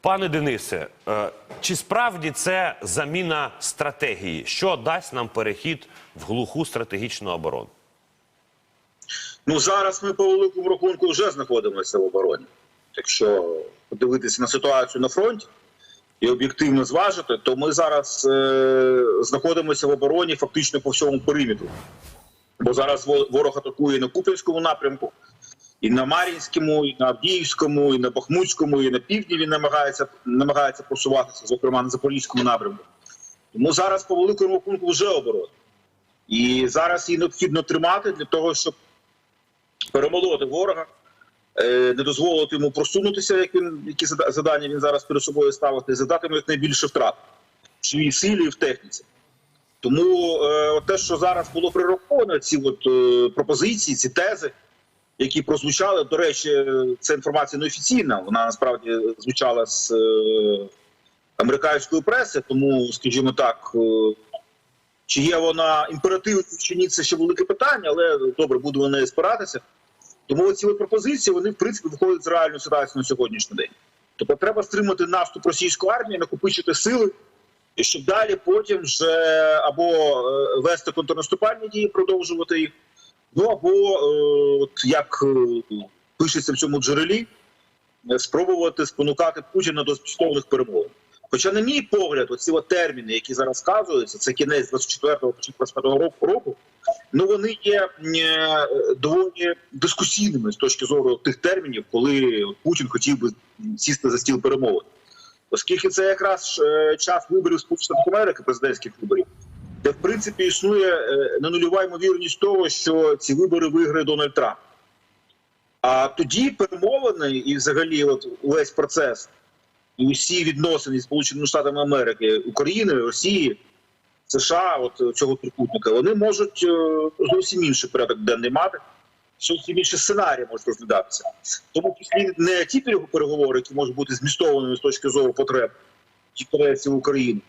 Пане Денисе, е, чи справді це заміна стратегії? Що дасть нам перехід в глуху стратегічну оборону? Ну зараз ми по великому рахунку вже знаходимося в обороні. Якщо подивитися на ситуацію на фронті і об'єктивно зважити, то ми зараз е- знаходимося в обороні фактично по всьому периметру. Бо зараз ворог атакує на Куп'янському напрямку, і на Мар'їнському, і на Авдіївському, і на Бахмутському, і на півдні він намагається намагається просуватися, зокрема на Запорізькому напрямку. Тому зараз по великому рахунку вже оборона. І зараз її необхідно тримати для того, щоб перемолоти ворога, е, не дозволити йому просунутися, як він які зада- завдання він зараз перед собою ставити, задати йому якнайбільше втрат в своїй силі і в техніці. Тому е, те, що зараз було прираховано, ці от, е, пропозиції, ці тези, які прозвучали, до речі, це інформація неофіційна, вона насправді звучала з е, американської преси, тому, скажімо так, е, чи є вона імперативною чи ні, це ще велике питання, але добре, буду на неї спиратися. Тому ці пропозиції вони в принципі виходять з реальної ситуації на сьогоднішній день. Тобто треба стримати наступ російської армії, накопичити сили, і щоб далі потім вже або е, вести контрнаступальні дії, продовжувати їх, ну або е, от як е, пишеться в цьому джерелі, е, спробувати спонукати Путіна до змістовних перемовин. Хоча, на мій погляд, оці терміни, які зараз вказуються, це кінець 24-го, початку 25-го року, року, ну вони є доволі дискусійними з точки зору тих термінів, коли Путін хотів би сісти за стіл перемовин. Оскільки це якраз час виборів Сполучених Америки, президентських виборів, де в принципі існує е, ненульова ймовірність того, що ці вибори виграє Дональд Трамп. А тоді перемовини і взагалі, от увесь процес і усі відносини з Сполученими Штатами Америки, України, Росії, США, от цього трикутника, вони можуть е, зовсім інший порядок денний мати, зовсім інші сценарії можуть розглядатися. Тому не ті переговори, які можуть бути змістованими з точки зору потреб інтересів України.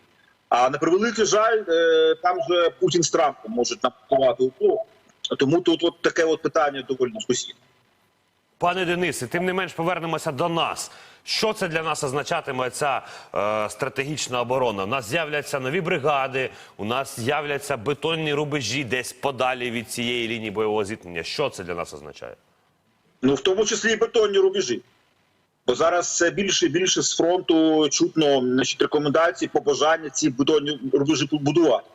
А на превеликий жаль, е, там же Путін з Трампом можуть напакувати вплив. Тому тут от таке от питання доволі дискусійне. Пане Денисе, тим не менш повернемося до нас. Що це для нас означатиме ця е, стратегічна оборона? У нас з'являться нові бригади, у нас з'являться бетонні рубежі десь подалі від цієї лінії бойового зіткнення. Що це для нас означає? Ну, в тому числі і бетонні рубежі. Бо зараз все більше і більше з фронту чутно значить, рекомендації, побажання ці бетонні рубежі побудувати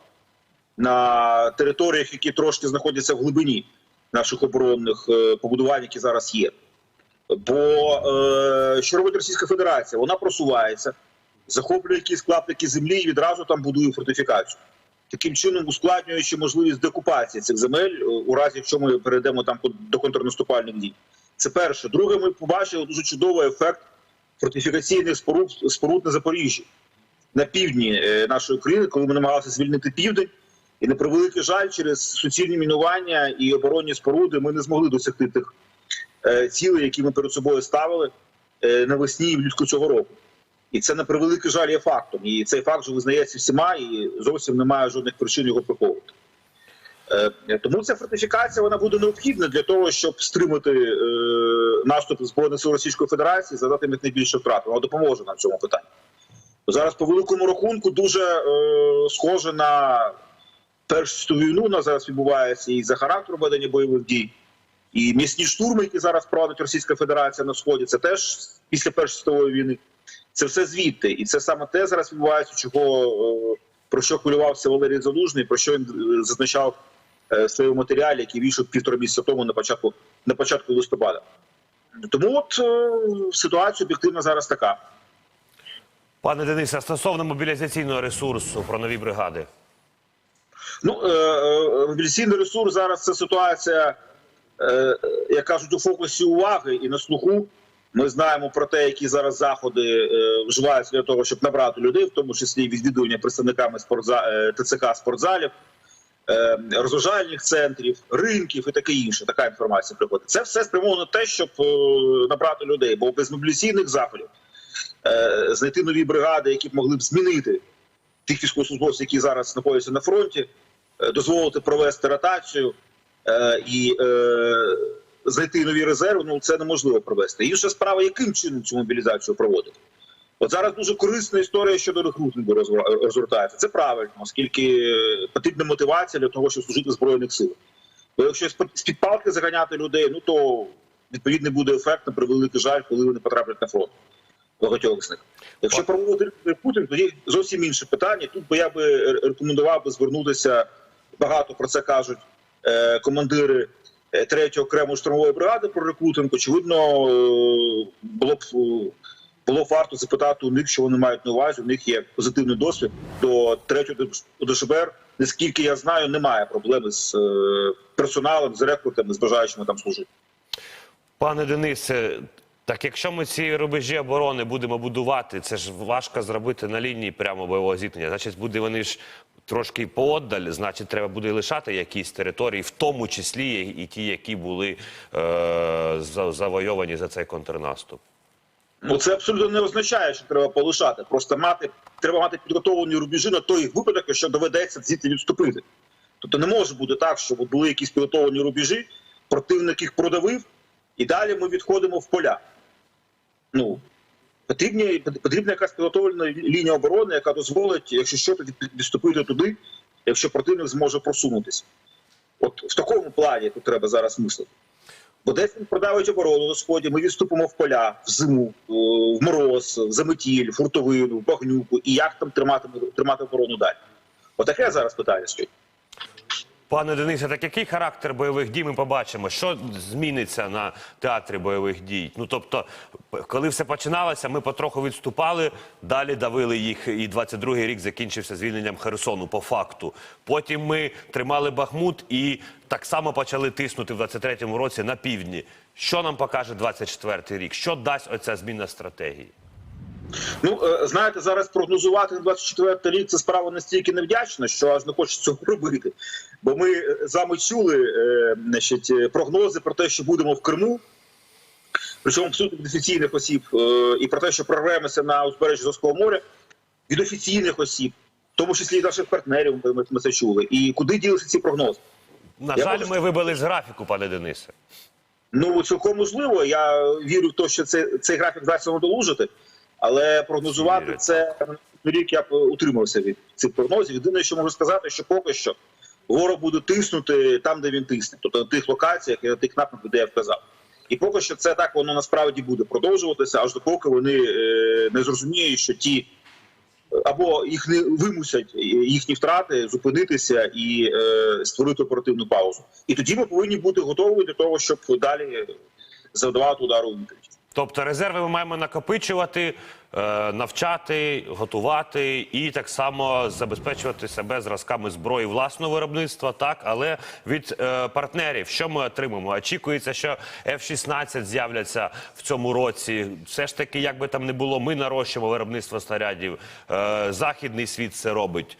на територіях, які трошки знаходяться в глибині наших оборонних е, побудувань, які зараз є. Бо е, що робить Російська Федерація? Вона просувається, захоплює якісь клаптики землі і відразу там будує фортифікацію. Таким чином ускладнюючи можливість декупації цих земель, е, у разі якщо ми перейдемо там до контрнаступальних дій. Це перше. Друге, ми побачили дуже чудовий ефект фортифікаційних споруд, споруд на Запоріжжі на півдні е, нашої країни, коли ми намагалися звільнити південь. І на превеликий жаль, через суцільні мінування і оборонні споруди ми не змогли досягти тих е, цілей, які ми перед собою ставили е, навесні і влітку цього року. І це на превеликий жаль є фактом. І цей факт вже визнається всіма, і зовсім немає жодних причин його приховувати. Е, Тому ця фортифікація вона буде необхідна для того, щоб стримати е, наступ збройних сил Російської Федерації, задати їм найбільше втрат. Вона допоможе нам в цьому питанні. Зараз по великому рахунку дуже е, схоже на першу війну. Нас зараз відбувається і за характером ведення бойових дій, і м'ясні штурми, які зараз проводить Російська Федерація на сході. Це теж після першої світової війни. Це все звідти, і це саме те зараз відбувається, чого про що хвилювався Валерій Залужний, про що він зазначав в своєму матеріалі, який вийшов півтора місяця тому на початку на початку листопада. Тому от е, ситуація об'єктивно зараз така. Пане Денисе, стосовно мобілізаційного ресурсу про нові бригади. Ну е, е, мобілізаційний ресурс зараз це ситуація, е, як кажуть, у фокусі уваги і на слуху. Ми знаємо про те, які зараз заходи е, вживаються для того, щоб набрати людей, в тому числі відвідування представниками спортза... е, ТЦК спортзалів, е, розважальних центрів, ринків і таке інше. Така інформація приходить. Це все спрямовано те, щоб е, набрати людей, бо без мобілізаційних заходів е, знайти нові бригади, які б могли б змінити тих військовослужбовців, які зараз знаходяться на фронті, е, дозволити провести ротацію і знайти нові резерви. Ну це неможливо провести. Інша справа, яким чином цю мобілізацію проводити. От зараз дуже корисна історія щодо рекрутингу розгортається. Це правильно, оскільки е, потрібна мотивація для того, щоб служити в збройних силах. Бо якщо з-під з-під палки заганяти людей, ну то відповідний буде ефект на превеликий жаль, коли вони потраплять на фронт. Багатьох з них. Якщо проводити рекрутинг, тоді зовсім інше питання. Тут би я би рекомендував би звернутися. Багато про це кажуть е, командири е, третьої окремої штурмової бригади про рекрутинг. Очевидно, було б було варто запитати у них, що вони мають на увазі. У них є позитивний досвід до третього ДШБР. Наскільки я знаю, немає проблеми з е, персоналом, з рекрутами, з бажаючими там служити. Пане Денисе, так якщо ми ці рубежі оборони будемо будувати, це ж важко зробити на лінії прямо бойового зіткнення. Значить, буде вони ж трошки поодаль, значить, треба буде лишати якісь території, в тому числі і ті, які були е, завойовані за цей контрнаступ. Ну це абсолютно не означає, що треба полишати. Просто мати треба мати підготовлені рубежі на той випадок, якщо доведеться звідти відступити. Тобто не може бути так, щоб були якісь підготовлені рубежі, противник їх продавив, і далі ми відходимо в поля. Ну потрібні, потрібна якась підготовлена лінія оборони, яка дозволить, якщо що, відступити туди, якщо противник зможе просунутися. От в такому плані тут треба зараз мислити. Бо десь він продавить оборону на сході. Ми відступимо в поля, в зиму, е, в мороз, в заметіль, в фуртовину, в багнюку. І як там тримати, тримати оборону далі? Отаке зараз питання стоїть. Пане Денисе, так який характер бойових дій ми побачимо? Що зміниться на театрі бойових дій? Ну тобто, коли все починалося, ми потроху відступали, далі давили їх, і 22-й рік закінчився звільненням Херсону по факту. Потім ми тримали Бахмут і так само почали тиснути в 23-му році на півдні. Що нам покаже 24-й рік? Що дасть оця зміна стратегії? Ну е, знаєте, зараз прогнозувати на 24 рік це справа настільки невдячна, що аж не хочеться цього робити. Бо ми з вами чули е, значить, прогнози про те, що будемо в Криму. Причому абсолютно від офіційних осіб, е, і про те, що прорвемося на узбережжі Азовського моря від офіційних осіб, в тому числі і наших партнерів, ми, ми це чули. І куди ділися ці прогнози? На Я жаль, можу- ми вибили з графіку, пане Денисе. Ну цілком можливо. Я вірю в те, що це, цей графік вдасться надолужити, але прогнозувати це рік я б утримався від цих прогнозів. Єдине, що можу сказати, що поки що ворог буде тиснути там, де він тисне, тобто на тих локаціях і на тих напрямках, де я вказав. І поки що це так воно насправді буде продовжуватися, аж допоки вони е, не зрозуміють, що ті або їх не вимусять е, їхні втрати зупинитися і е, створити оперативну паузу. І тоді ми повинні бути готові до того, щоб далі завдавати удару у відповідь. Тобто резерви ми маємо накопичувати, е, навчати, готувати і так само забезпечувати себе зразками зброї власного виробництва, так але від е, партнерів, що ми отримаємо? Очікується, що F-16 з'являться в цьому році. Все ж таки, як би там не було, ми нарощуємо виробництво снарядів. Е, західний світ це робить.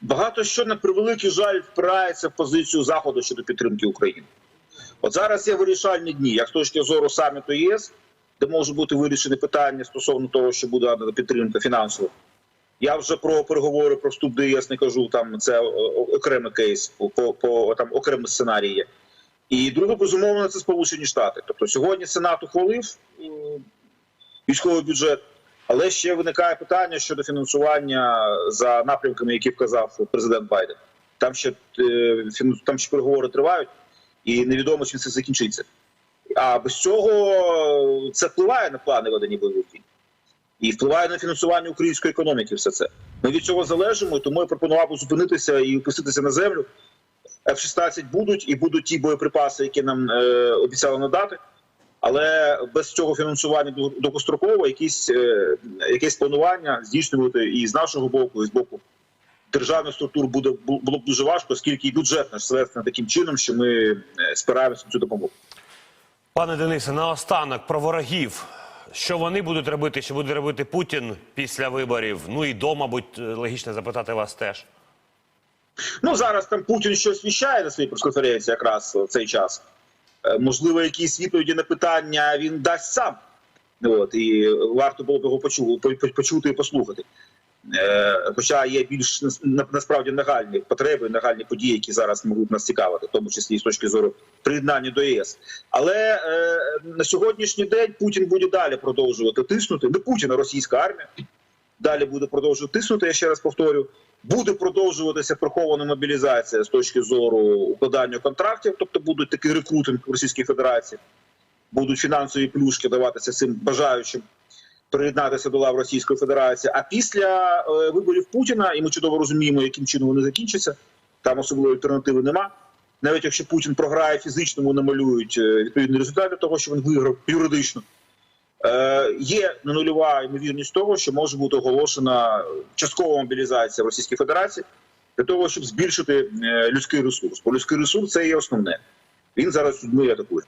Багато що на превеликий жаль впирається в позицію заходу щодо підтримки України. От зараз є вирішальні дні, як з точки зору саміту ЄС, де може бути вирішені питання стосовно того, що буде підтримка фінансова. Я вже про переговори про вступ до ЄС не кажу. Там це о- окремий кейс, по, по, там окремий сценарій є. І друге, безумовно, це Сполучені Штати. Тобто сьогодні Сенат ухвалив е, військовий бюджет, але ще виникає питання щодо фінансування за напрямками, які вказав президент Байден. Там ще е, там ще переговори тривають, і невідомо чим це закінчиться. А без цього це впливає на плани ведення бойових дій. І впливає на фінансування української економіки. Все це ми від цього залежимо, тому я пропонував зупинитися і опуститися на землю. F-16 будуть і будуть ті боєприпаси, які нам е, обіцяли надати. Але без цього фінансування до- довгостроково якісь, е, якесь планування здійснювати і з нашого боку, і з боку державних структур буде було б дуже важко, оскільки і бюджет наш зведений таким чином, що ми е, спираємося на цю допомогу. Пане Денисе, наостанок про ворогів. Що вони будуть робити, що буде робити Путін після виборів? Ну і до, мабуть, логічно запитати вас теж. Ну зараз там Путін щось віщає на своїй прес-конференції якраз в цей час. Е, Можливо, якісь відповіді на питання він дасть сам. От, і варто було б його почу, по- по- почути і послухати. Е, Хоча є більш насправді нагальні потреби, нагальні події, які зараз можуть нас цікавити, в тому числі і з точки зору приєднання до ЄС. Але е, на сьогоднішній день Путін буде далі продовжувати тиснути. Не Путін, а російська армія далі буде продовжувати тиснути. Я ще раз повторю. Буде продовжуватися прихована мобілізація з точки зору укладання контрактів, тобто будуть такий рекрутинг в Російській Федерації, будуть фінансові плюшки даватися цим бажаючим приєднатися до лав Російської Федерації. А після е, виборів Путіна, і ми чудово розуміємо, яким чином вони закінчаться. Там особливої альтернативи нема. Навіть якщо Путін програє фізично, йому намалюють е, відповідний результат для того, що він виграв юридично. Е, є нульова ймовірність того, що може бути оголошена часткова мобілізація в Російській Федерації для того, щоб збільшити е, людський ресурс. Бо людський ресурс це є основне. Він зараз людьми атакує.